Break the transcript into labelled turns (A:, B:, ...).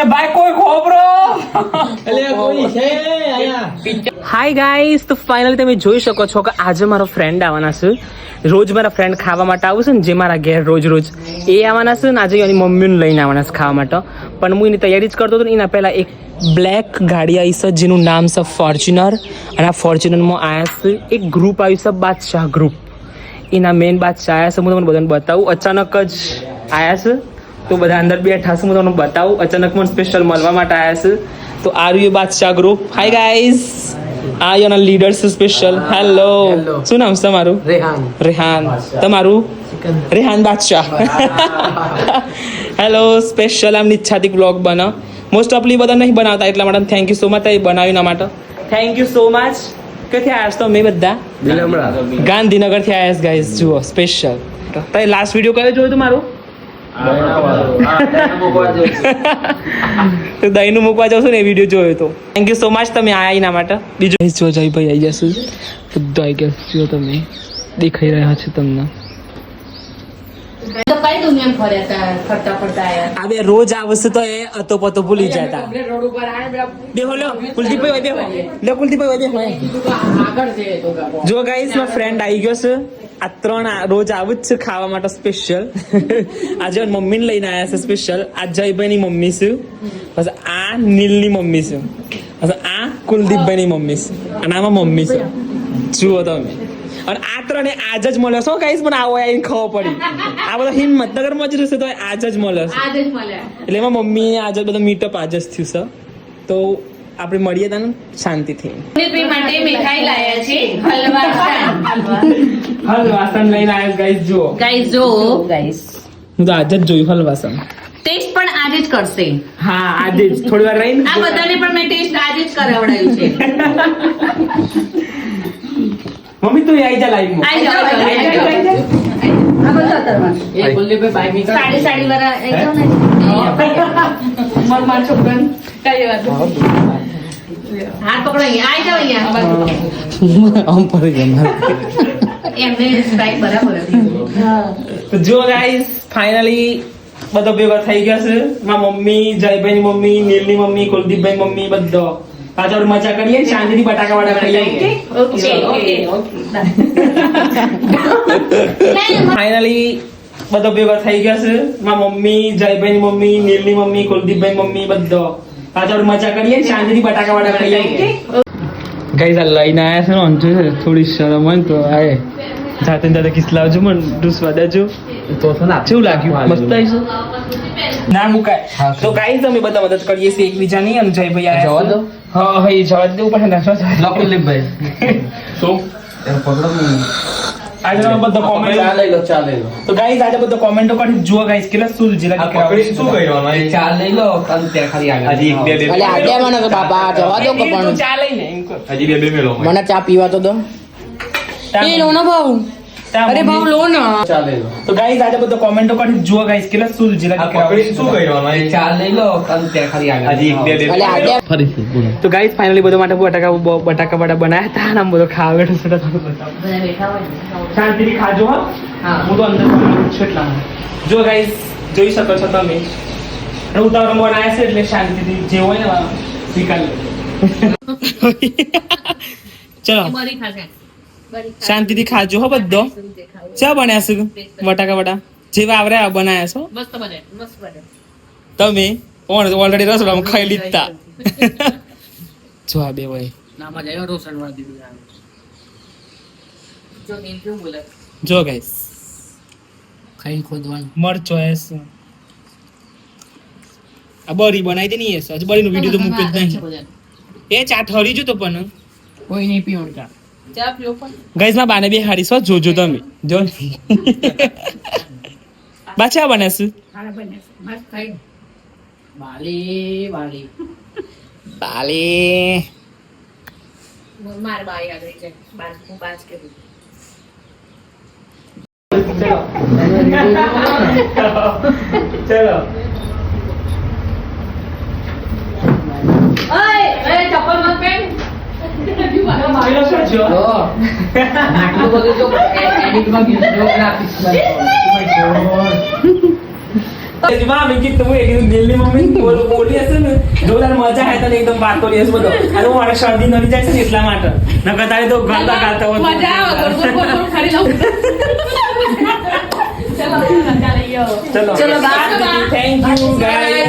A: એ ભાઈ કોઈ ખોબરો
B: એટલે કોઈ છે અહીંયા
A: હાય ગાઈસ તો ફાઇનલી તમે જોઈ શકો છો કે આજે મારો ફ્રેન્ડ આવવાના છે. રોજ મારા ફ્રેન્ડ ખાવા માટે આવશે ને જે મારા ઘેર રોજ રોજ એ આવવાના છે ને આજે એની મમ્મીને લઈને આવવાના છે ખાવા માટે. પણ હું એની તૈયારી જ કરતો હતો ને એના પહેલાં એક બ્લેક ગાડી આવી છે જેનું નામ છે ફોર્ચ્યુનર અને આ ફોર્ચ્યુનરમાં આવ્યા છે એક ગ્રુપ આવ્યું છે બાદશાહ ગ્રુપ એના મેઇન બાદશાહ આવ્યા છે હું તમને બધાને બતાવું. અચાનક જ આવ્યા છે. તો બધા અંદર બેઠા છે હું તમને બતાવું. અચાનક મને સ્પેશિયલ મળવા માટે આવ્યા છે. તો R U Badshah group hi guys આ યોના લીડર સ્પેશિયલ હેલો શું નામ છે તમારું?
B: રેહાન.
A: રેહાન. તમારું? રેહાન બાદશાહ. હેલો સ્પેશિયલ આમ ઈચ્છાથી બ્લોગ બનો. મોસ્ટ ઓફલી બધા નહીં બનાવતા એટલા માટે થેન્ક યુ સો મચ એ બનાવ્યું એના માટે. થેન્ક યુ સો મચ ક્યાંથી આવ્યા છો તમે બધા? ગાંધીનગરથી આવ્યા છો ગાઈઝ જુઓ સ્પેશિયલ તો લાસ્ટ વીડિયો કયો જોયું તમારું તો દહીંનું મૂકવા જાવ છું ને એ વીડિયો જોયો તો. થેન્ક યુ સો મચ તમે આયા એના માટે. બીજું જો ભાઈ આવી જશું, બધું આઈ ગયા જો તમે દેખાઈ રહ્યા છે તમને.
C: તો કઈ ફર્યા હતા ફરતા ફરતા આયા.
A: આ બે રોજ આવશે તો એ અતો પતો ભૂલી જતા.
C: રોડ ઉપર આયા
A: બેહો લો કુલદીપભાઈ દેહો લો કુલદીપભાઈ દેહો
C: આગળ છે તો
A: જો ગાઈસ મારો ફ્રેન્ડ આવી ગયો છે. આ ત્રણ આ રોજ આવું જ છે ખાવા માટે સ્પેશિયલ આજે મમ્મીને લઈને આવ્યા છે સ્પેશિયલ આ જયભાઈની મમ્મી છે. પછી આ નીલની મમ્મી છે. પછી આ કુલદીપભાઈની મમ્મી છે. અને આમાં મમ્મી છે. જુઓ તમે. અને આ ત્રણે આજ જ મળ્યો. શું ગાઈસ મને આવો આવીને ખબર પડી. આ બધો માં જ રહેશે તો આજ જ મળ્યો છે.
C: આજે જ મળ્યા
A: એટલે એમાં મમ્મી આજે બધો મીટઅપ આજ જ થયું છે તો આપણે મળીએ તને શાંતિથી.
C: માટે મીઠાઈ લાયા છે. હલવાસન
A: હલવાસન લઈને આવ્યો ગાઈસ જો
C: ગાઈસ જો ગાઈસ
A: હું તો આજે જ જોયું હલવાસન
C: ટેસ્ટ પણ આજે જ કરશે.
A: હા આજે જ. થોડી વાર રહીને
C: આ બધાને પણ મેં ટેસ્ટ આજે જ કરાવડાવ્યું છે.
A: મમ્મી તું આઈ જા લાઈવ
C: આઈ જા આઈ જા આઈ જાઓ. સાડી સાડી વાળા આઈ જાઓ ને. માર માર છોકરાને કઈ વાત હાથ પકડો અહીંયા. આઈ જાઓ અહીંયા.
A: આમ
C: એમને સ્ટ્રાઇક બરાબર હતી.
A: જો ગાઈસ ફાઇનલી બધો ભેગો થઈ ગયો છે. મારા મમ્મી જયભાઈની મમ્મી નીલની મમ્મી કુલદીપભાઈ મમ્મી બધો. પાછળ મજા કરીએ શાંતિથી બટાકા વાળા ખાઈએ
C: ઓકે ઓકે
A: ફાઇનલી બધો ભેગો થઈ ગયો છે. મારા મમ્મી જયભાઈ મમ્મી નીલની મમ્મી કુલદીપભાઈ મમ્મી બધો. પાછળ મજા કરીએ શાંતિથી બટાકા વાળા ખાઈએ ગઈ આ લઈને આવ્યા છે ને અંજુ છે. થોડી શરમ હોય ને તો આય. જાતે જાતે જાતે કિસલાવજો મને ડૂસવા દેજો.
B: તો
A: કેવું લાગ્યું મસ્ત આવીશું ના મુકાય તો ગાઈઝ અમે બધા મદદ કરીએ છીએ એકબીજાની અને જયભાઈ આયા
B: જવા દો.
A: હા હા જવા દેવું પડે ને શું? થાય?
B: લકુલીભાઈ પકડો
A: આજે તમે કોમેન્ટ
B: લઈ લો ચા લો.
A: તો ગાઈઝ આજે બધા કોમેન્ટો કરી જુઓ ગાઈઝ કેટલા સુલ જીલા
D: પકડીને શું કરવાનું
B: એ ચા લો અને ત્યાં ખાલી આગળ
D: હજી એક બે બે
E: અલે આજે મને તો બાપા જવા દો કે પણ
A: ચા એમ
D: હજી બે બે મેલો
E: મને ચા પીવા તો દો. એ લોનો ભાવ. અરે ભાવ લો ને.
B: ચાલે લો.
A: તો ગાઈઝ આજે બધો કોમેન્ટો કરી જુઓ ગાઈસ કેટલા સુલ જીલા
D: પકડીને શું કરવાનું
B: ચાલ લઈ લો અને તે ખરી આગળ.
D: હજી એક બે બે.
E: આજે
B: ફરીથી બોલો.
A: તો ગાઈઝ ફાઇનલી બધો માટે બટાકા બટાકા વડા બનાયા હતા અને બધો ખાવા બેઠો છે તો થોડું
C: બધા બેઠા હોય ને.
A: શાંતિથી ખાજો હા?
C: હા.
A: તો અંદર છેટલા જો ગાઈસ જોઈ શકો છો તમે. ઉતાવળ બનાવ્યા છે એટલે શાંતિથી જે હોય ને સ્વીકાર લો ચલો. શાંતિથી ખાજો હો બધો. ચા બન્યા છે? બટાકા વડા. જેવા આવરે બનાયા છો?
C: મસ્ત બને. મસ્ત બને.
A: તમે ઓલરેડી રસોડામાં ખાઈ લીધા. જો આ બે હોય.
C: જો બોલે.
A: જો ગાઈસ.
E: ખાઈ ખોદવાનું.
A: મરચો એસ આ બરી બનાવી દે નહીં એ હજુ બરીનો વીડિયો તો મૂક્યો જ નહીં એ ચા ઠરી જો તો પણ.
E: કોઈ નહીં પીવાનું ચા
A: ગાઈસમાં બાને બે હાડી સો જોજો તમે જો બાચા બને છે
C: ખાઈ
E: બાલી બાલી
C: માર બાઈ આગળ છે બાર હું બાજ કે
A: ચલો છો
E: આટલું બધું જો એડિટમાં જો ગ્રાફિક્સમાં
A: મેં કીધું એકદમ દિલની મમ્મી બોલ બોલી હશે ને જોરદાર મજા આવે તને એકદમ વાત કરી હશે બધો અરે હું મારે શરદી નડી જાય છે ને એટલા માટે નકર તારે તો ગાતા ગાતા હોત.
C: મજા આવે ગોળ ગોળ ગોળ ગોળ ફરી લઉં ચલો ચલો
A: ચલો, થેન્ક યુ ગાઈસ